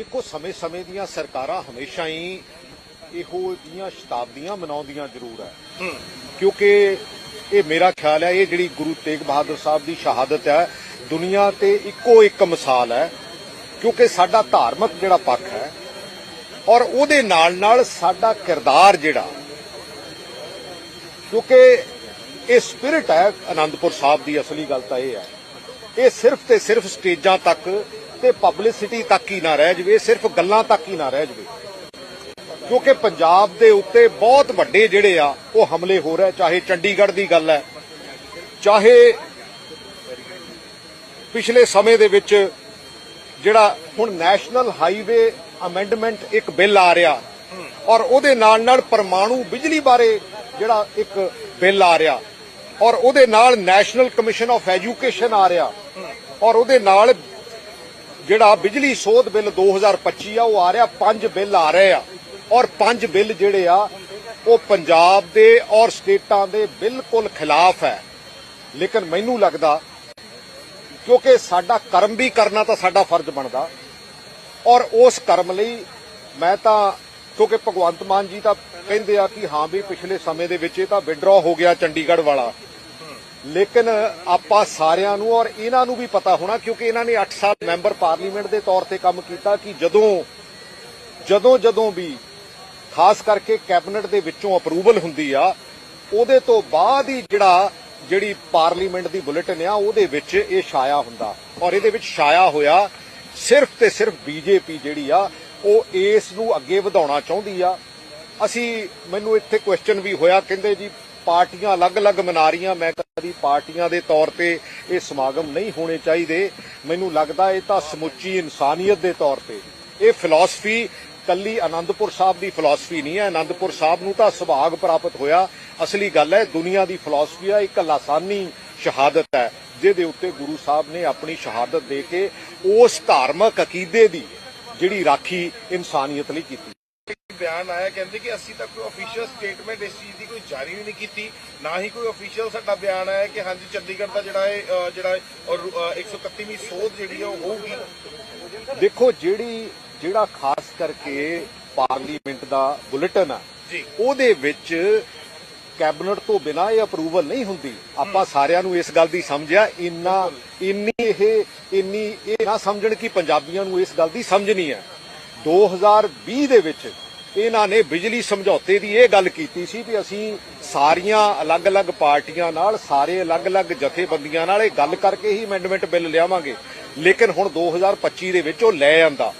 ਦੇਖੋ ਸਮੇਂ-ਸਮੇਂ ਦੀਆਂ ਸਰਕਾਰਾਂ ਹਮੇਸ਼ਾ ਹੀ ਇਹੋ ਜਿਹੀਆਂ ਸ਼ਤਾਬਦੀਆਂ ਮਨਾਉਂਦੀਆਂ ਜ਼ਰੂਰ ਹੈ। ਕਿਉਂਕਿ ਇਹ ਮੇਰਾ ਖਿਆਲ ਹੈ ਇਹ ਜਿਹੜੀ ਗੁਰੂ ਤੇਗ ਬਹਾਦਰ ਸਾਹਿਬ ਦੀ ਸ਼ਹਾਦਤ ਹੈ ਦੁਨੀਆ ਤੇ ਇੱਕੋ ਇੱਕ ਮਿਸਾਲ ਹੈ ਕਿਉਂਕਿ ਸਾਡਾ ਧਾਰਮਿਕ ਜਿਹੜਾ ਪੱਖ ਹੈ ਔਰ ਉਹਦੇ ਨਾਲ ਨਾਲ ਸਾਡਾ ਕਿਰਦਾਰ ਜਿਹੜਾ ਕਿਉਂਕਿ ਇਹ ਸਪਿਰਿਟ ਹੈ ਆਨੰਦਪੁਰ ਸਾਹਿਬ ਦੀ ਅਸਲੀ ਗੱਲ ਤਾਂ ਇਹ ਹੈ। ਇਹ ਸਿਰਫ ਤੇ ਸਿਰਫ ਸਟੇਜਾਂ ਤੱਕ ਤੇ ਪਬਲਿਸਿਟੀ ਤੱਕ ਹੀ ਨਾ ਰਹਿ ਜਵੇ, ਸਿਰਫ ਗੱਲਾਂ ਤੱਕ ਹੀ ਨਾ ਰਹਿ ਜਵੇ। ਕਿਉਂਕਿ ਪੰਜਾਬ ਦੇ ਉੱਤੇ ਬਹੁਤ ਵੱਡੇ ਜਿਹੜੇ ਆ, ਉਹ ਹਮਲੇ ਹੋ ਰਹੇ, ਚਾਹੇ ਚੰਡੀਗੜ੍ਹ ਦੀ ਗੱਲ ਹੈ, ਚਾਹੇ ਪਿਛਲੇ ਸਮੇਂ ਦੇ ਵਿੱਚ ਜਿਹੜਾ ਹੁਣ ਨੈਸ਼ਨਲ ਹਾਈਵੇ ਅਮੈਂਡਮੈਂਟ ਇੱਕ ਬਿੱਲ ਆ ਰਿਹਾ, ਔਰ ਉਹਦੇ ਨਾਲ ਨਾਲ ਪਰਮਾਣੂ ਬਿਜਲੀ ਬਾਰੇ ਜਿਹੜਾ ਇੱਕ ਬਿੱਲ ਆ ਰਿਹਾ, ਔਰ ਉਹਦੇ ਨਾਲ ਨੈਸ਼ਨਲ ਕਮਿਸ਼ਨ ਆਫ ਐਜੂਕੇਸ਼ਨ ਆ ਰਿਹਾ, ਔਰ ਉਹਦੇ ਨਾਲ ਜਿਹੜਾ ਬਿਜਲੀ ਸੋਧ ਬਿੱਲ 2025 ਆ, ਉਹ ਆ ਰਿਹਾ, ਪੰਜ ਬਿੱਲ ਆ ਰਹੇ ਆ। ਔਰ ਪੰਜ ਬਿੱਲ ਜਿਹੜੇ ਆ, ਉਹ ਪੰਜਾਬ ਦੇ ਔਰ ਸਟੇਟਾਂ ਦੇ ਬਿਲਕੁਲ ਖਿਲਾਫ ਹੈ। ਲੇਕਿਨ ਮੈਨੂੰ ਲੱਗਦਾ, ਕਿਉਂਕਿ ਸਾਡਾ ਕਰਮ ਵੀ ਕਰਨਾ ਤਾਂ ਸਾਡਾ ਫਰਜ਼ ਬਣਦਾ। ਔਰ ਉਸ ਕਰਮ ਲਈ ਮੈਂ ਤਾਂ, ਕਿਉਂਕਿ ਭਗਵੰਤ ਮਾਨ ਜੀ ਤਾਂ ਕਹਿੰਦੇ ਆ ਕਿ ਹਾਂ ਵੀ ਪਿਛਲੇ ਸਮੇਂ ਦੇ ਵਿੱਚ ਇਹ ਤਾਂ ਵਿਡਰਾ ਹੋ ਗਿਆ ਚੰਡੀਗੜ੍ਹ ਵਾਲਾ। ਲੇਕਿਨ ਆਪਾਂ ਸਾਰਿਆਂ ਨੂੰ ਔਰ ਇਹਨਾਂ ਨੂੰ ਵੀ ਪਤਾ ਹੋਣਾ, ਕਿਉਂਕਿ ਇਹਨਾਂ ਨੇ 8 ਸਾਲ ਮੈਂਬਰ ਪਾਰਲੀਮੈਂਟ ਦੇ ਤੌਰ ਤੇ ਕੰਮ ਕੀਤਾ ਕਿ ਜਦੋਂ ਜਦੋਂ ਜਦੋਂ ਵੀ, ਖਾਸ ਕਰਕੇ ਕੈਬਨਿਟ ਦੇ ਵਿੱਚੋਂ ਅਪਰੂਵਲ ਹੁੰਦੀ ਆ, ਉਹਦੇ ਤੋਂ ਬਾਅਦ ਹੀ ਜਿਹੜਾ, ਜਿਹੜੀ ਪਾਰਲੀਮੈਂਟ ਦੀ ਬੁਲੇਟਿਨ ਆ, ਉਹਦੇ ਵਿੱਚ ਇਹ ਛਾਇਆ ਹੁੰਦਾ। ਔਰ ਇਹਦੇ ਵਿੱਚ ਛਾਇਆ ਹੋਇਆ ਸਿਰਫ ਤੇ ਸਿਰਫ ਬੀਜੇਪੀ ਜਿਹੜੀ ਆ, ਉਹ ਇਸ ਨੂੰ ਅੱਗੇ ਵਧਾਉਣਾ ਚਾਹੁੰਦੀ ਆ। ਅਸੀਂ, ਮੈਨੂੰ ਇੱਥੇ ਕੁਐਸਚਨ ਵੀ ਹੋਇਆ, ਕਹਿੰਦੇ ਜੀ ਪਾਰਟੀਆਂ ਅਲੱਗ-ਅਲੱਗ ਮਨਾ ਰਹੀਆਂ ਮੈਂ ਕਦੀ ਪਾਰਟੀਆਂ ਦੇ ਤੌਰ ਤੇ ਇਹ ਸਮਾਗਮ ਨਹੀਂ ਹੋਣੇ ਚਾਹੀਦੇ। ਮੈਨੂੰ ਲੱਗਦਾ ਇਹ ਤਾਂ ਸਮੁੱਚੀ ਇਨਸਾਨੀਅਤ ਦੇ ਤੌਰ ਤੇ। ਇਹ ਫਿਲਾਸਫੀ ਕੱਲੀ ਆਨੰਦਪੁਰ ਸਾਹਿਬ ਦੀ ਫਿਲਾਸਫੀ ਨਹੀਂ ਹੈ। ਆਨੰਦਪੁਰ ਸਾਹਿਬ ਨੂੰ ਤਾਂ ਸੁਭਾਗ ਪ੍ਰਾਪਤ ਹੋਇਆ। ਅਸਲੀ ਗੱਲ ਹੈ, ਦੁਨੀਆ ਦੀ ਫਿਲਾਸਫੀ ਆ, ਇੱਕ ਲਾਸਾਨੀ ਸ਼ਹਾਦਤ ਹੈ, ਜਿਹਦੇ ਉੱਤੇ ਗੁਰੂ ਸਾਹਿਬ ਨੇ ਆਪਣੀ ਸ਼ਹਾਦਤ ਦੇ ਕੇ ਉਸ ਧਾਰਮਿਕ ਅਕੀਦੇ ਦੀ ਜਿਹੜੀ ਰਾਖੀ ਇਨਸਾਨੀਅਤ ਲਈ ਕੀਤੀ। ਬਿਆਨ ਆਇਆ ਕਹਿੰਦੇ ਕਿ ਅਸੀਂ ਤਾਂ ਕੋਈ ਅਫੀਸ਼ੀਅਲ ਸਟੇਟਮੈਂਟ ਇਸ ਚੀਜ਼ ਦੀ ਕੋਈ ਜਾਰੀ ਵੀ ਨਹੀਂ ਕੀਤੀ ਨਾ ਹੀ ਕੋਈ ਅਫੀਸ਼ੀਅਲ ਸਾਡਾ ਬਿਆਨ ਆਇਆ ਕਿ ਹਾਂਜੀ ਚੰਡੀਗੜ੍ਹ ਦਾ ਜਿਹੜਾ ਹੈ ਅ, ਜਿਹੜਾ ਹੈ, ਔਰ ਅ, 131ਵੀਂ ਸੋਧ ਜਿਹੜੀ ਹੈ ਉਹ ਹੋਊਗੀ। ਦੇਖੋ ਜਿਹੜੀ ਜਿਹੜਾ ਖਾਸ ਕਰਕੇ ਪਾਰਲੀਮੈਂਟ ਦਾ ਬੁਲੇਟਿਨ ਆ ਜੀ। ਉਹਦੇ ਵਿੱਚ ਕੈਬਨਿਟ ਤੋਂ ਬਿਨਾ ਇਹ ਅਪਰੂਵਲ ਨਹੀਂ ਹੁੰਦੀ। ਆਪਾਂ ਸਾਰਿਆਂ ਨੂੰ ਇਸ ਗੱਲ ਦੀ ਸਮਝਿਆ ਇੰਨਾ ਇੰਨੀ ਇਹ ਇੰਨੀ ਇਹ ਨਾ ਸਮਝਣ ਕਿ ਪੰਜਾਬੀਆਂ ਨੂੰ ਇਸ ਗੱਲ ਦੀ ਸਮਝ ਨਹੀਂ ਹੈ। 2020 ਦੇ ਵਿੱਚ ਇਹਨਾਂ ਨੇ ਬਿਜਲੀ ਸਮਝੌਤੇ ਦੀ ਇਹ ਗੱਲ ਕੀਤੀ ਸੀ ਵੀ ਅਸੀਂ ਸਾਰੀਆਂ ਅਲੱਗ-ਅਲੱਗ ਪਾਰਟੀਆਂ ਨਾਲ, ਸਾਰੇ ਅਲੱਗ-ਅਲੱਗ ਜਥੇਬੰਦੀਆਂ ਨਾਲ ਇਹ ਗੱਲ ਕਰਕੇ ਹੀ ਅਮੈਂਡਮੈਂਟ ਬਿੱਲ ਲਿਆਵਾਂਗੇ। ਲੇਕਿਨ ਹੁਣ 2025 ਦੇ ਵਿੱਚ ਉਹ ਲੈ ਆਂਦਾ।